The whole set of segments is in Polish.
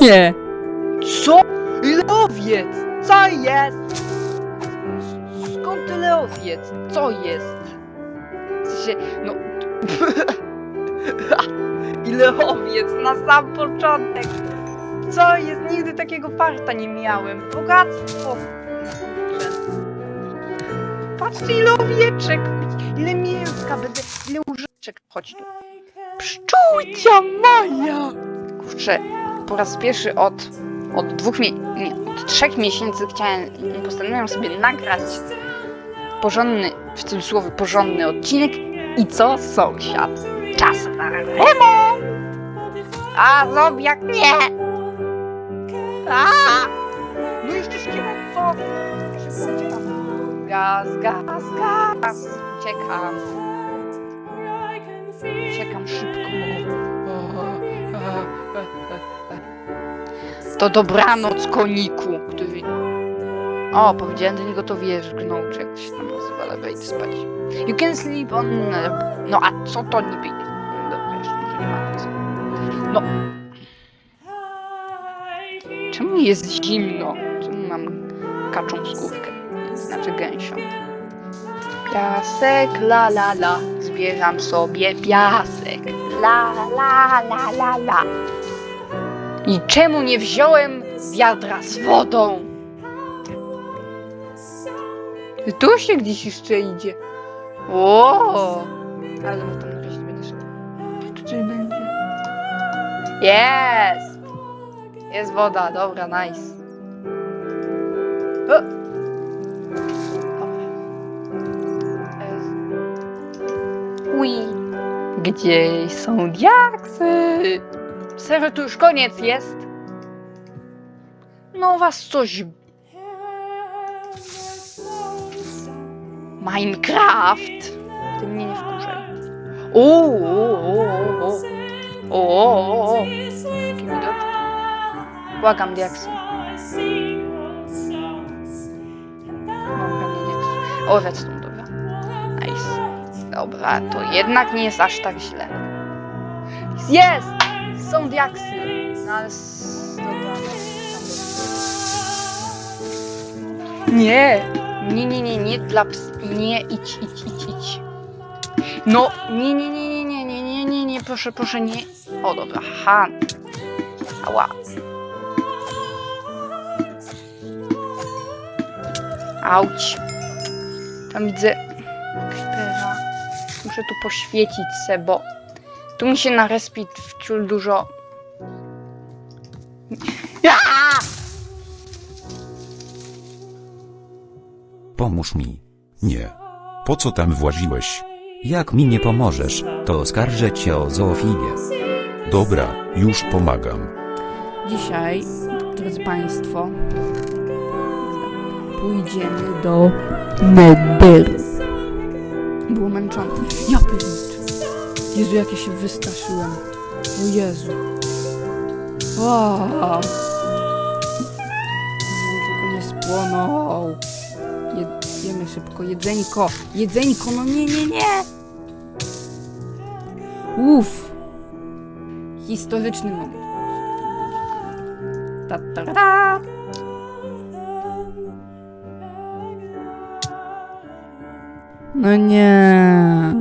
Nie. Co? Leowiec! Co jest? Skąd tyle owiec? Co jest? W no... Ile owiec na sam początek! Co jest? Nigdy takiego farta nie miałem. Bogactwo! Patrzcie ile owieczek! Ile mięska będę... Ile łyżeczek? Chodź tu. Pszczółcia moja! Kurczę, po raz pierwszy od od dwóch mi- nie, od trzech miesięcy chciałem, postanowiłam sobie nagrać porządny, w cudzysłowie porządny odcinek i co? Sąsiad. Czas na remont! A zobiak nie! A! Gaz, gaz, gaz! Uciekam, uciekam szybko. To dobranoc, koniku, który... O, powiedziałem do niego to wierzgnął, czy jak się tam nazywa, ale wejdź spać. You can sleep on... No, a co to niby jest? Dobra, jeszcze może nie ma nic. No. Czemu jest zimno? Czemu mam kaczą skórkę? Znaczy gęsią. Piasek, la la la, zbieram sobie piasek. La la la la la. I czemu nie wziąłem wiadra z wodą? Tu się gdzieś jeszcze idzie. O! Ale dobra, tam na razie nie będę szedł. Tu coś będzie. Jest! Jest woda, dobra, nice. O! Gdzie są diaksy? Serio, to już koniec jest? No was coś... Minecraft! Ty mnie nie wkurzaj. O. Jaki widok. Błagam, diaksy. O, redstone, dobra. Nice. Dobra, to jednak nie jest aż tak źle. Jest! Są diaksy! No ale... Dobra, Nie! Nie, nie, nie, nie dla ps... Nie, idź, idź, idź, idź. No, nie, nie, nie, nie, nie, nie, nie, nie, nie, proszę, proszę, nie. O, dobra, ha. Ała. Auć. Tam widzę. Muszę tu poświecić se, bo tu mi się na respit wciul dużo... Pomóż mi. Nie. Po co tam właziłeś? Jak mi nie pomożesz, to oskarżę cię o zoofilię. Dobra, już pomagam. Dzisiaj, drodzy Państwo, pójdziemy do Netheru. Było męczone. Ja pierniczę. Jezu, jak ja się wystraszyłem. O Jezu. O! Tylko nie spłonął. Je, jemy szybko. Jedzeńko. Jedzeńko, no nie, nie, nie. Uff. Historyczny moment. Ta, ta, ta. No nie.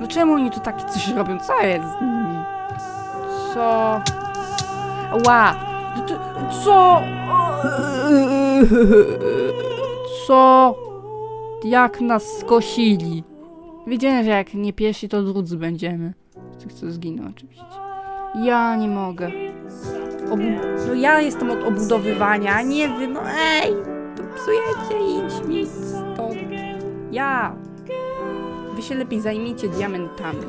No czemu oni tu takie coś robią? Co jest z nimi? Co? Ła! No to- Co? Co? Jak nas skosili? Wiedziałem, że jak nie pierwsi, to drudzy będziemy. Tych, co zginą oczywiście. Ja nie mogę. Obu... No ja jestem od obudowywania, nie wy, no ej! Psujecie, idź mi stąd. Ja! Wy się lepiej zajmijcie diamentami.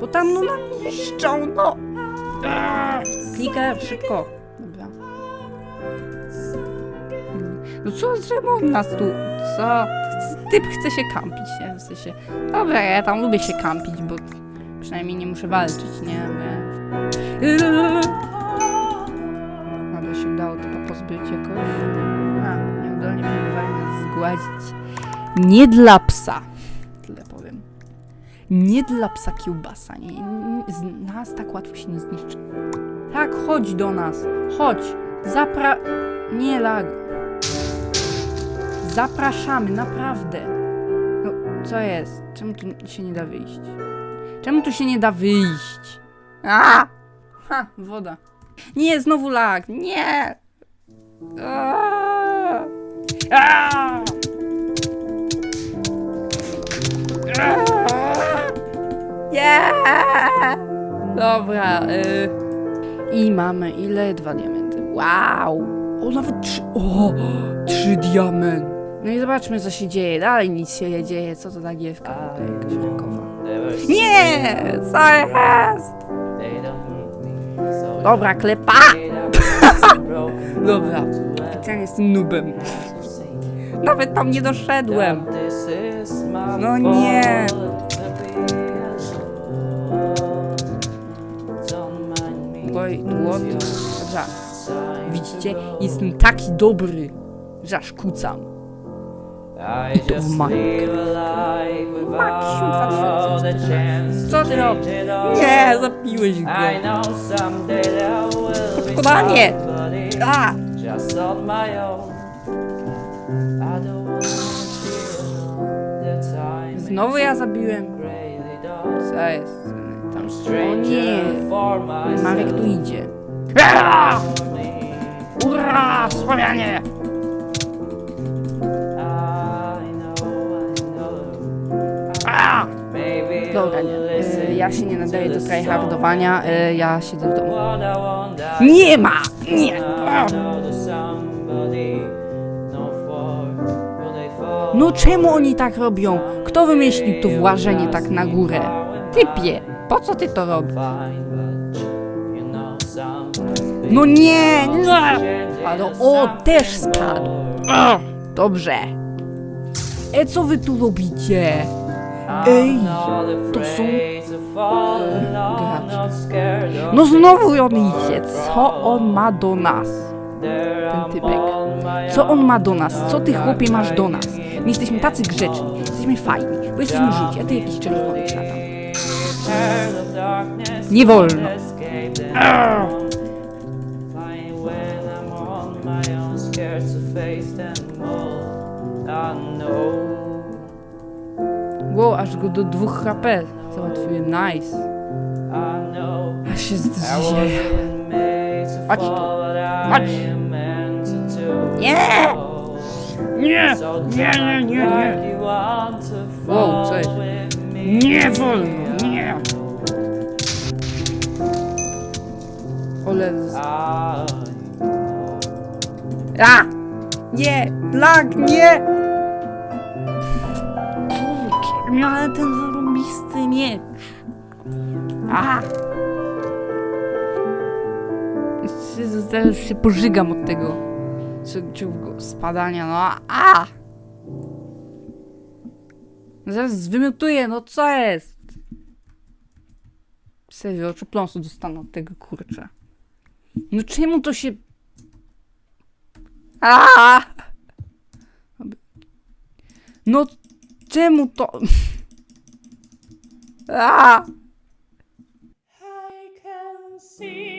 Bo tam no nam niszczą, no! Kliker, szybko. Dobra. No co, czemu on nas tu... Co? Typ chce się kampić, nie? W sensie... Dobra, ja tam lubię się kampić, bo przynajmniej nie muszę walczyć, nie? Bo... Nie dla psa. Tyle powiem. Nie dla psa kiełbasa. Nie, nie, z nas tak łatwo się nie zniszczy. Tak, chodź do nas. Chodź. Zapra... Nie lag. Zapraszamy, naprawdę. No, co jest? Czemu tu się nie da wyjść? Czemu tu się nie da wyjść? A! Ha, woda. Nie, znowu lag. Nie! A! A! Nie! Dobra. Y... I mamy ile? Dwa diamenty. Wow! O, nawet trzy. O! Trzy diament. No i zobaczmy, co się dzieje. Dalej nic się nie dzieje. Co to za giewka? Tutaj jakaś rękowa. Nie! Co jest? Dobra, klepa! Dobra. Ja jestem nubem. Nawet tam nie doszedłem. No nie. Boy, what? Dobra. Widzicie? Jestem taki dobry, że aż kucam. I to. Maksiu 2014. Co ty robisz? Nie, zapiłeś go. Podkładanie! A! Znowu ja zabiłem. Co jest? Tam. O nie! Marek tu idzie. Ura! I know. A! Dobra, nie. Y, Ja się nie nadaję do tryhardowania. y, Ja siedzę w domu. Nie ma! Nie! No czemu oni tak robią? Kto wymyślił to włażenie tak na górę? Typie, po co ty to robisz? No nie, nie! Ale o, też spadł. Dobrze. E, co wy tu robicie? Ej, to są... e. No znowu idzie. Co on ma do nas? Ten typek. Co on ma do nas? Co ty chłopie masz do nas? My jesteśmy tacy grzeczni, jesteśmy fajni, bo jesteśmy żółci, a ty jakiś czerwony szatan. Nie wolno. Wow, aż go do dwóch HP załatwiłem, nice. Aż się zdzieje. Chodź tu. Chodź. Nie! Nie! Nie, nie, nie, nie. Wow, jest? Nie wolno, nie! Ole... z- A! Nie! Blank, nie! Kurczę, miałem ten zarobisty miecz. A! Jezu, Zaraz się pożygam od tego czy, czy spadania, no a! Zaraz zwymiotuję, no co jest? Serio, oczu pląsu dostanę od tego kurcza. No czemu to się... A! No czemu to... A! I can see